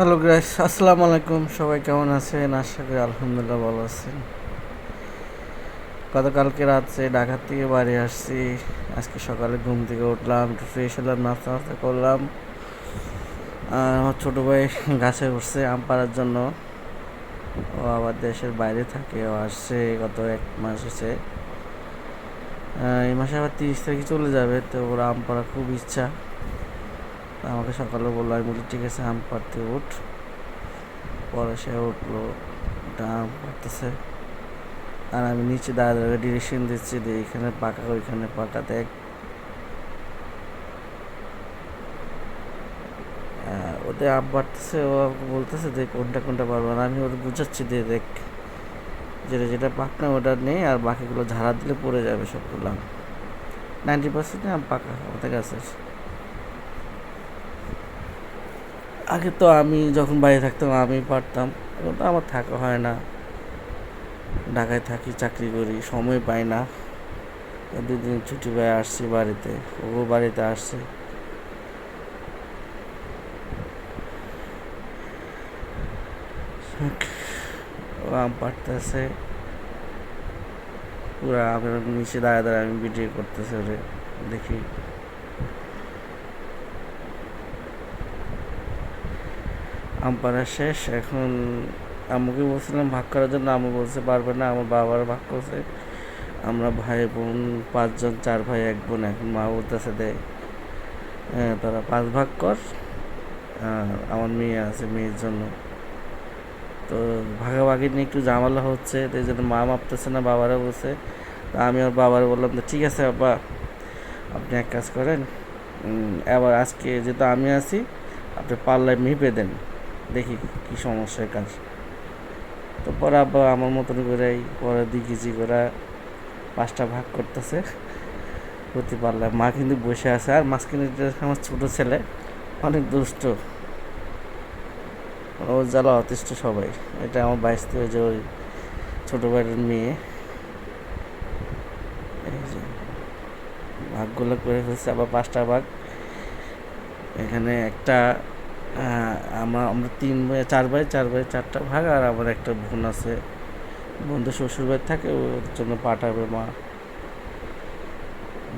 Hello গ্রাইস আসসালামু আলাইকুম। সবাই কেমন আছেন? আশা করি আলহামদুলিল্লাহ ভালো আছেন। গতকালকে রাত্রে ঢাকা থেকে বাড়ি আসছি। আজকে সকালে ঘুম থেকে উঠলাম, একটু ফ্রেশ হলাম নাস্তা নাস্তা করলাম। আর আমার ছোটো ভাই গাছে উঠছে আম পাড়ার জন্য। ও আবার দেশের বাইরে থাকে, ও আসছে, গত এক মাস হচ্ছে এই মাসে আবার তিরিশ তারিখে চলে যাবে, তো ওর আম পাড়া খুব ইচ্ছা। আমাকে সকালে বলল, আমি বলি ঠিক আছে আম পাড়তে উঠ। পরে সে উঠল আম পাড়তেছে আর আমি নিচে দাঁড়িয়ে ডিরেকশন দিচ্ছি যে এখানে পাকা, ওইখানে পাকা, দেখ। ওতে আম পাড়তেছে ও আমাকে বলতেছে যে কোনটা কোনটা পারব আর আমি ওর বুঝাচ্ছি যে দেখ। যেটা যেটা পাক না, ওটা নেই আর বাকিগুলো ঝাড়া দিলে পড়ে যাবে সবগুলো। নাইনটি পার্সেন্ট আম পাকা, আমাদের কাছে। আগে তো আমি যখন বাইরে থাকতাম, আমি পারতাম। এখন তো আমার থাকা হয় না। ঢাকায় থাকি, চাকরি করি, সময় পাই না। দুদিন ছুটি পেয়ে আসছি বাড়িতে ও বাড়িতে আসছে। আম পাড়তেছে। পুরা আমের নিচে দাঁড়ায় দাঁড়ায় আমি ভিডিও করতেছে ওরে, দেখি। আম শেষ। এখন আম্মুকে বলছিলাম ভাগ করার জন্য। আম্মু বলতে পারবে না, আমার বাবার ভাগ করছে। আমরা ভাই বোন পাঁচজন, চার ভাই, এক বোন, এখন মা বলতেছে, দে হ্যাঁ তারা পাঁচ ভাগ কর। আমার মেয়ে আছে, মেয়ের জন্য। তো ভাগাভাগি নিয়ে একটু ঝামেলা হচ্ছে, তো এই জন্য মা মাপতেছে না বাবারা বলছে। তা আমি আর বাবার বললাম যে ঠিক আছে বাবা আপনি এক কাজ করেন এবার আজকে যেহেতু আমি আছি, আপনি পাল্লায় মেপে দেন। দেখি কি সমস্যা কাজ। তো পরে আব্বা আমার মতন করেই পরে দুই কেজি করে পাঁচটা ভাগ করতেছে। প্রতি পাল্লায় মা কিন্তু বসে আছে। আর মাঝখানে আমার ছোটো ছেলে, অনেক দুষ্ট। ও জ্বালা অতিষ্ঠ সবাই। এটা আমার বাইশ থেকে যে ওই ছোটো ভাইয়ের মেয়ে। ভাগগুলো করে ফেলছে, আবার পাঁচটা ভাগ। এখানে একটা আমরা আমরা তিন ভাই, চার ভাই চার ভাই, চারটা ভাগ, আর আমার একটা বোন আছে। বন্ধু শ্বশুর বাড়ি থাকে ওর জন্য পাঠাবে মা।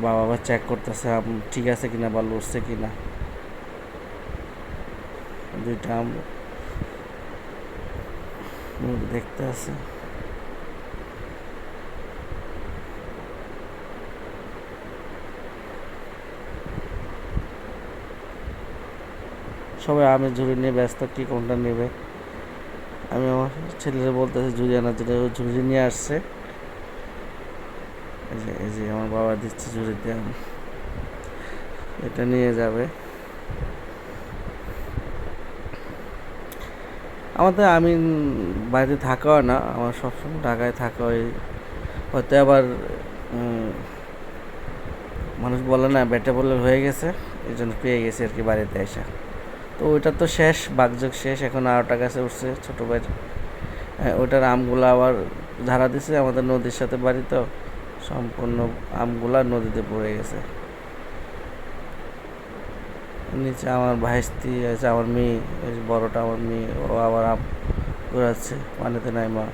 বাবা আবার চেক করতেছে ঠিক আছে কিনা বা লড়ছে কিনা। দুইটা আম দেখতে আছে। সবাই আমের ঝুড়ি নিয়ে ব্যস্ত, কি কোনটা নেবে? আমি আমার ছেলেরা বলতেছে, ঝুড়ি আনার জন্য ঝুড়ি নিয়ে আসছে। এই যে আমার বাবা দিচ্ছে ঝুড়িতে আম এটা নিয়ে যাবে। আমাদের আমি বাড়িতে থাকা হয় না, আমার সবসময় ঢাকায় থাকা হয়। হয়তো আবার মানুষ বলে না বেটা বলে হয়ে গেছে এই জন্য পেয়ে গেছে আর কি বাড়িতে এসে। তো ওইটা তো শেষ বাগযোগ শেষ এখন আরোটা গাছে উঠছে ছোটো ভাইয়ের। হ্যাঁ, ওইটার আমগুলো আবার ধারা দিছে আমাদের নদীর সাথে বাড়ি তো সম্পূর্ণ আমগুলা নদীতে পড়ে গেছে। নিচে আমার ভাইস্তি আছে আমার মেয়ে বড়টা আমার মেয়ে ও আবার আম ঘোরাচ্ছে পানিতে নাই মা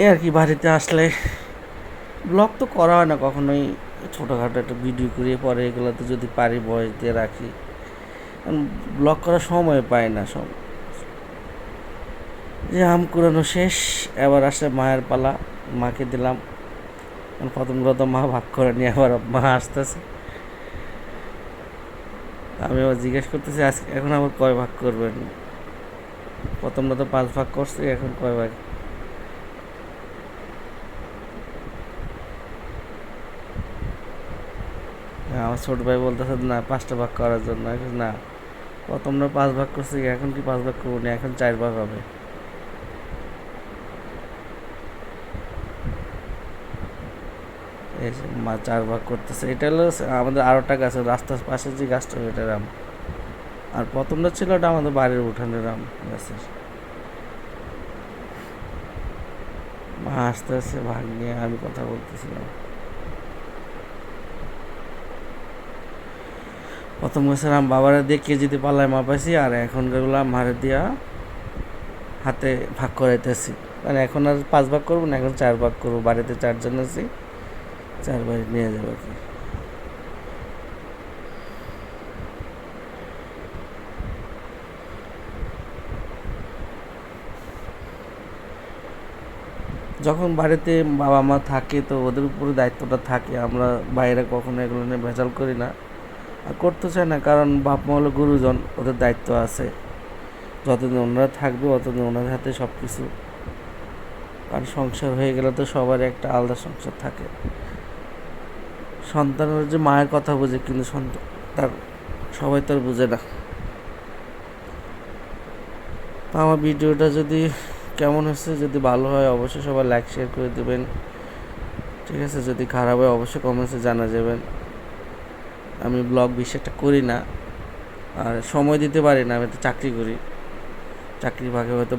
এই আর কি বাড়িতে আসলে ব্লগ তো করা হয় না কখনোই। ছোটোখাটো একটা ভিডিও করিয়ে পরে এগুলোতে যদি পারি বয়স দিয়ে রাখি। ব্লগ করার সময় পাই না সব। যে আম কুড়ানো শেষ, এবার আসে মায়ের পালা। মাকে দিলাম। প্রথমগুলো তো মা ভাগ করে নিয়ে আবার মা আসতেছে। আমি আবার জিজ্ঞেস করতেছি, আজকে এখন আবার কয় ভাগ করবেন? প্রথমটা তো পাঁচ ভাগ করছি, এখন কয় ভাগ? আমার ছোট ভাই বলতেছে না পাঁচটা ভাগ করার জন্য। আমি বলছি, না পাঁচ ভাগ করছি এখন কি পাঁচ ভাগ করব না? এখন চার ভাগ হবে। চার ভাগ করতেছে এটা হলো আমাদের আরোটা গাছ রাস্তার পাশে যে গাছটা ওইটার আম আর প্রথমটা ছিল ওটা আমাদের বাড়ির উঠানের আম গাছের। মা আস্তে আস্তে ভাগ নিয়ে আমি কথা বলতেছিলাম। প্রথম বছর গেছিলাম বাবারা দিয়ে কেজিতে পাল্লায় মাপাইছি আর এখন যেগুলো মারে দিয়া হাতে ভাগ করাইতেছি। মানে এখন আর পাঁচ ভাগ করব না, এখন চার ভাগ করব। বাড়িতে চারজন আছি, চার ভাগ নিয়ে যাব আর কি। যখন বাড়িতে বাবা মা থাকে তো ওদের উপরে দায়িত্বটা থাকে। আমরা বাইরে কখনো এগুলো নিয়ে ভেজাল করি না। করতে চায় না, কারণ বাপ মা হলো গুরুজন, ওদের দায়িত্ব আছে। যতদিন ওনারা থাকবে ততদিন ওনাদের হাতে সব কিছু কারণ সংসার হয়ে গেলে তো সবার একটা আলাদা সংসার থাকে। সন্তানের যে মায়ের কথা বোঝে, কিন্তু সন্তান, তার সবাই তো আর বুঝে না। তো আমার ভিডিওটা যদি কেমন হয়েছে, যদি ভালো হয়, অবশ্যই সবাই লাইক শেয়ার করে দেবেন। ঠিক আছে, যদি খারাপ হয়, অবশ্যই কমেন্টসে জানা যাবেন। আমি ব্লগ বেশি একটা করি না। আর সময় দিতে পারি না, আমি তো চাকরি করি। চাকরির ভাগে হয়তো